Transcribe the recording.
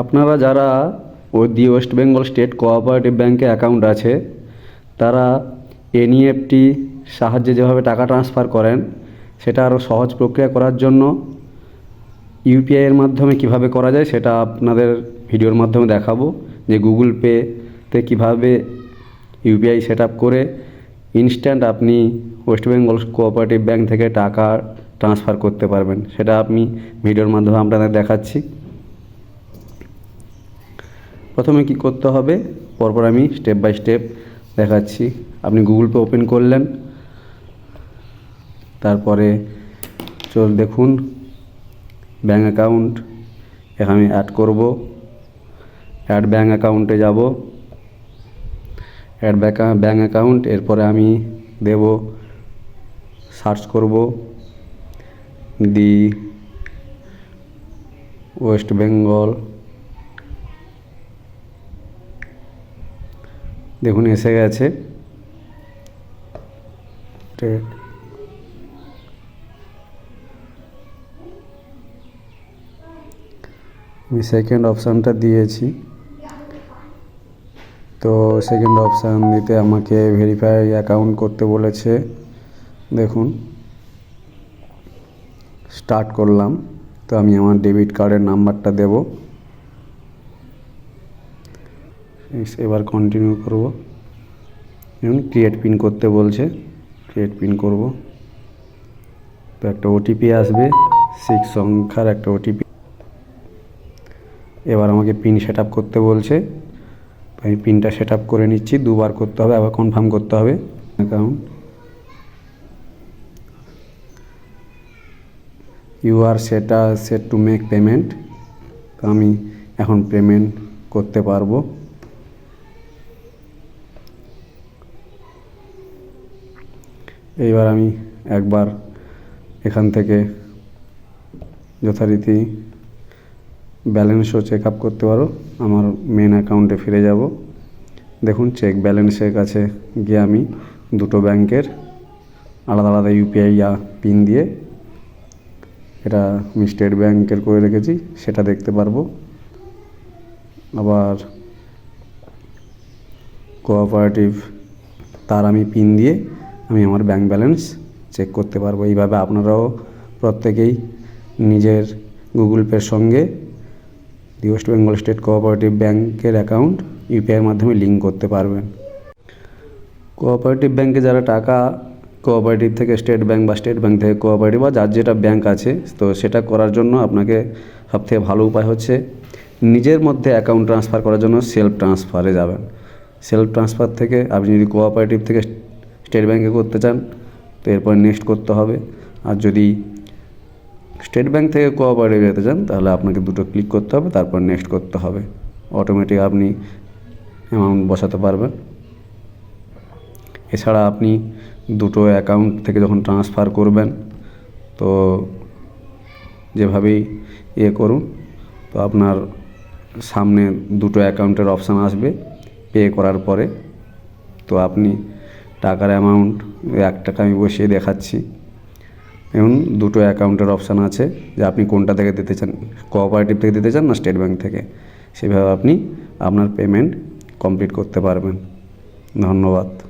আপনারা যারা ওই the West Bengal state cooperative ব্যাঙ্কে অ্যাকাউন্ট আছে, তারা এনইএফটি সাহায্যে যেভাবে টাকা ট্রান্সফার করেন, সেটা আরও সহজ প্রক্রিয়া করার জন্য ইউপিআইয়ের মাধ্যমে কীভাবে করা যায় সেটা আপনাদের ভিডিওর মাধ্যমে দেখাবো, যে গুগল পেতে কীভাবে ইউপিআই সেট করে ইনস্ট্যান্ট আপনি ওয়েস্ট বেঙ্গল কোঅপারেটিভ ব্যাঙ্ক থেকে টাকা ট্রান্সফার করতে পারবেন। সেটা আমি ভিডিওর মাধ্যমে আপনাদের দেখাচ্ছি। প্রথমে কি করতে হবে? পরপর আমি স্টেপ বাই স্টেপ দেখাচ্ছি। আপনি গুগল পে ওপেন করলেন। তারপরে চল দেখুন। ব্যাঙ্ক অ্যাকাউন্ট এখানে আমি অ্যাড করব। অ্যাড ব্যাঙ্ক অ্যাকাউন্টে যাব। অ্যাড ব্যাঙ্ক ব্যাঙ্ক অ্যাকাউন্ট এরপরে আমি দেব। সার্চ করব। দি ওয়েস্ট বেঙ্গল দেখুন এসে গেছে। আমি সেকেন্ড অপশানটা দিয়েছি। তো সেকেন্ড অপশান দিতে আমাকে ভেরিফাই অ্যাকাউন্ট করতে বলেছে। দেখুন স্টার্ট করলাম। তো আমি আমার ডেবিট কার্ডের নাম্বারটা দেব। এবার কন্টিনিউ করব। দেখুন ক্রিয়েট পিন করতে বলছে। ক্রিয়েট পিন করব। তো একটা ওটিপি আসবে সিক্স সংখ্যার একটা ওটিপি এবার আমাকে পিন সেট করতে বলছে। আমি পিনটা সেট করে নিচ্ছি, দুবার করতে হবে, আবার কনফার্ম করতে হবে। অ্যাকাউন্ট ইউ আর সেটা সেট টু মেক পেমেন্ট তো আমি এখন পেমেন্ট করতে পারব। এইবার আমি একবার এখান থেকে যথারীতি ব্যালেন্সও চেক আপ করতে পারো। আমার মেন অ্যাকাউন্টে ফিরে যাব। দেখুন চেক ব্যালেন্সের কাছে গিয়ে আমি দুটো ব্যাংকের আলাদা আলাদা ইউপিআই ইয়া পিন দিয়ে এটা আমি স্টেট ব্যাংকের করে রেখেছি, সেটা দেখতে পারব। আবার কোঅপারেটিভ তার আমি পিন দিয়ে আমি আমার ব্যাংক ব্যালেন্স চেক করতে পারব। এইভাবে আপনারাও প্রত্যেকেই নিজের গুগল পের সঙ্গে the West Bengal state cooperative ব্যাংকের অ্যাকাউন্ট ইউপিআইয়ের মাধ্যমে লিঙ্ক করতে পারবেন। কোঅপারেটিভ ব্যাংকে যারা টাকা কোঅপারেটিভ থেকে স্টেট ব্যাংক বা স্টেট ব্যাংক থেকে কোঅপারেটিভ বা যার যেটা ব্যাংক আছে, তো সেটা করার জন্য আপনাকে সবথেকে ভালো উপায় হচ্ছে নিজের মধ্যে অ্যাকাউন্ট ট্রান্সফার করার জন্য সেলফ ট্রান্সফারে যাবেন। সেলফ ট্রান্সফার থেকে আপনি যদি কোঅপারেটিভ থেকে স্টেট ব্যাংকে করতে চান, তো এরপর নেক্সট করতে হবে। আর যদি স্টেট ব্যাংক থেকে কোঅপারেটিভ যেতে চান, তাহলে আপনাকে দুটো ক্লিক করতে হবে, তারপর নেক্সট করতে হবে। অটোমেটিক আপনি অ্যামাউন্ট বসাতে পারবেন। এছাড়া আপনি দুটো অ্যাকাউন্ট থেকে যখন ট্রান্সফার করবেন, তো যেভাবেই ইয়ে করুন, তো আপনার সামনে দুটো অ্যাকাউন্টের অপশান আসবে পে করার পরে। তো আপনি টাকার অ্যামাউন্ট এক টাকা আমি বসিয়ে দেখাচ্ছি। এবং দুটো অ্যাকাউন্টের অপশান আছে যে আপনি কোনটা থেকে দিতে চান কোঅপারেটিভ থেকে দিতে চান না স্টেট ব্যাঙ্ক থেকে। সেভাবে আপনি আপনার পেমেন্ট কমপ্লিট করতে পারবেন। ধন্যবাদ।